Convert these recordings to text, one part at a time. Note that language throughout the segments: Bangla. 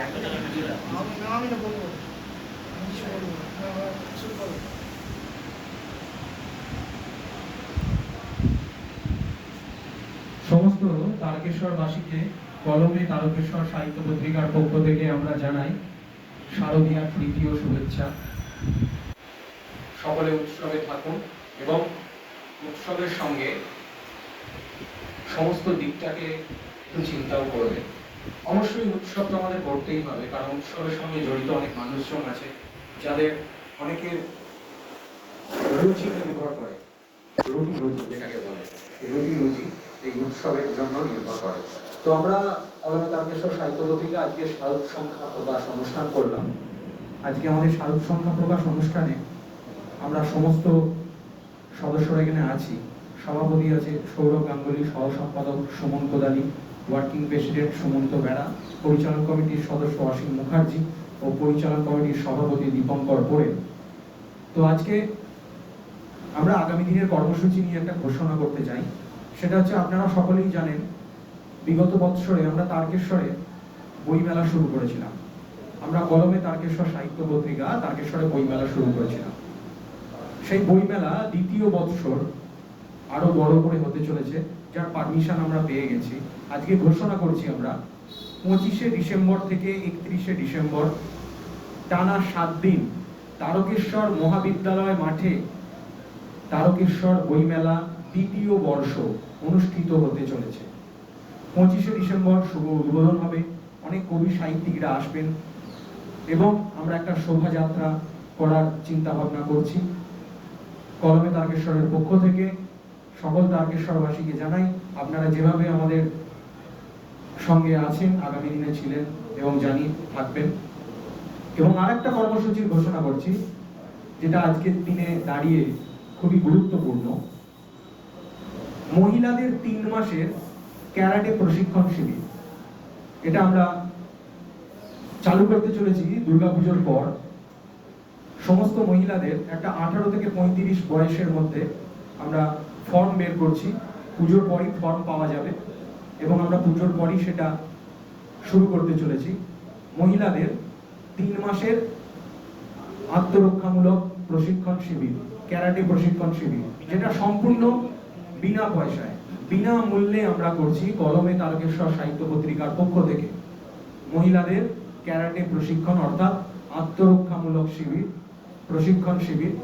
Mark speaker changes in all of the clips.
Speaker 1: আমি না বলব
Speaker 2: সমস্ত তারকেশ্বরবাসীকে কলমে তারকেশ্বর সাহিত্য পত্রিকার পক্ষ থেকে আমরা জানাই শারদীয়ার তৃতীয় শুভেচ্ছা। সকলে উৎসবে থাকুন এবং উৎসবের সঙ্গে সমস্ত দিকটাকে একটু চিন্তাও করবে অবশ্যই উৎসব তো আমাদের করতেই হবে, কারণ উৎসবের সঙ্গে জড়িত অনেক মানুষজন আছে, যাদের অনেকের রুচি নির্ভর করে। রুটি রুচি যেটাকে বলে রুটি রুচি এই উৎসবের জন্য নির্ভর করে। তো আমরা তারকেশ্বর সাহিত্য পত্রিকা আজকে শারদ সংখ্যা প্রকাশ অনুষ্ঠান করলাম। আজকে আমাদের শারদ সংখ্যা প্রকাশ অনুষ্ঠানে আমরা সমস্ত সদস্যরা এখানে আছি। সভাপতি আছে সৌরভ গাঙ্গুলি সহ সম্পাদক সুমন কোদালি ওয়ার্কিং প্রেসিডেন্ট সুমন্ত বেড়া, পরিচালন কমিটির সদস্য অসীম মুখার্জি ও পরিচালন কমিটির সভাপতি দীপঙ্কর পোড়ে তো আজকে আমরা আগামী দিনের কর্মসূচি নিয়ে একটা ঘোষণা করতে চাই। সেটা হচ্ছে আপনারা সকলেই জানেন, বিগত বৎসরে আমরা তারকেশ্বরে বইমেলা শুরু করেছিলাম। আমরা কলমে তারকেশ্বর সাহিত্য পত্রিকা, তারকেশ্বরে বইমেলা শুরু করেছিলাম। সেই বইমেলা দ্বিতীয় বৎসর আরও বড় করে হতে চলেছে, যার পারমিশন আমরা পেয়ে গেছি। আজকে ঘোষণা করছি আমরা, পঁচিশে ডিসেম্বর থেকে একত্রিশে ডিসেম্বর, টানা সাত দিন তারকেশ্বর মহাবিদ্যালয় মাঠে তারকেশ্বর বইমেলা দ্বিতীয় বর্ষ অনুষ্ঠিত হতে চলেছে। পঁচিশে ডিসেম্বর শুভ উদ্বোধন হবে, অনেক কবি সাহিত্যিকরা আসবেন এবং আমরা একটা শোভাযাত্রা করার চিন্তা ভাবনা করছি। কলমে তারকেশ্বরের পক্ষ থেকে সকল তারকেশ্বরবাসীকে জানাই, আপনারা যেভাবে আমাদের সঙ্গে আছেন, আগামী দিনে ছিলেন এবং জানি থাকবেন। এবং আরেকটা কর্মসূচির ঘোষণা করছি, যেটা আজকের দিনে দাঁড়িয়ে খুবই গুরুত্বপূর্ণ। মহিলাদের তিন মাসের ক্যারাটে প্রশিক্ষণ শিবির। এটা আমরা চালু করতে চলেছি দুর্গাপুজোর পর। সমস্ত মহিলাদের একটা আঠারো থেকে পঁয়ত্রিশ বয়সের মধ্যে আমরা ফর্ম বের করছি, পুজোর পরই ফর্ম পাওয়া যাবে এবং আমরা পুজোর পরই সেটা শুরু করতে চলেছি। মহিলাদের তিন মাসের আত্মরক্ষামূলক প্রশিক্ষণ শিবির, ক্যারাটে প্রশিক্ষণ শিবির, যেটা সম্পূর্ণ বিনা পয়সায়, বিনা মূল্যে আমরা করছি কলমে তারকেশ্বর সাহিত্য পত্রিকার পক্ষ থেকে। মহিলাদের ক্যারাটে প্রশিক্ষণ অর্থাৎ আত্মরক্ষামূলক শিবির, প্রশিক্ষণ শিবির,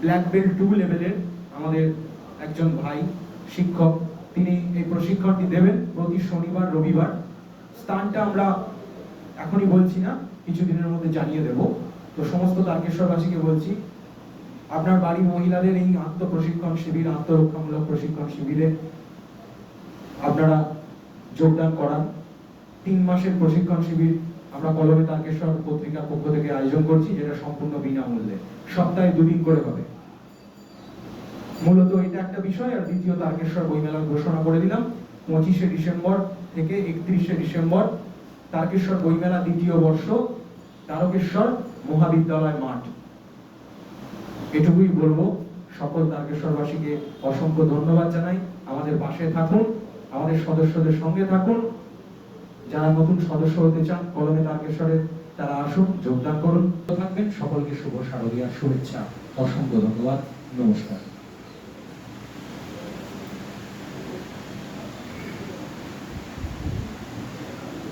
Speaker 2: ব্ল্যাক বেল্ট টু লেভেলের আমাদের একজন ভাই শিক্ষক, তিনি এই প্রশিক্ষণটি দেবেন প্রতি শনিবার, রবিবার। স্থানটা আমরা এখনই বলছি না, কিছুদিনের মধ্যে জানিয়ে দেব। তো সমস্ত তারকেশ্বরবাসীকে বলছি, আপনার বাড়ির মহিলাদের এই আত্মপ্রশিক্ষণ শিবির, আত্মরক্ষামূলক প্রশিক্ষণ শিবিরে আপনারা যোগদান করান। তিন মাসের প্রশিক্ষণ শিবির আমরা কলমে তারকেশ্বর পত্রিকার পক্ষ থেকে আয়োজন করছি, যেটা সম্পূর্ণ বিনামূল্যে। সপ্তাহে দুদিন করে হবে। মূলত এটা একটা বিষয়, আর দ্বিতীয় তারকেশ্বর বইমেলার ঘোষণা করে দিলাম, পঁচিশে ডিসেম্বর থেকে একত্রিশে ডিসেম্বর, তারকেশ্বর বইমেলা দ্বিতীয় বর্ষ, তারকেশ্বর মহাবিদ্যালয় মাঠ। এটুকুই বলব, সকল তারকেশ্বরবাসীকে অসংখ্য ধন্যবাদ জানাই। আমাদের পাশে থাকুন, আমাদের সদস্যদের সঙ্গে থাকুন। যারা নতুন সদস্য হতে চান কলমে তারকেশ্বরে তারা আসুন, যোগদান করুন। থাকবেন, সকলকে শুভ শারদীয়ার শুভেচ্ছা। অসংখ্য ধন্যবাদ। নমস্কার।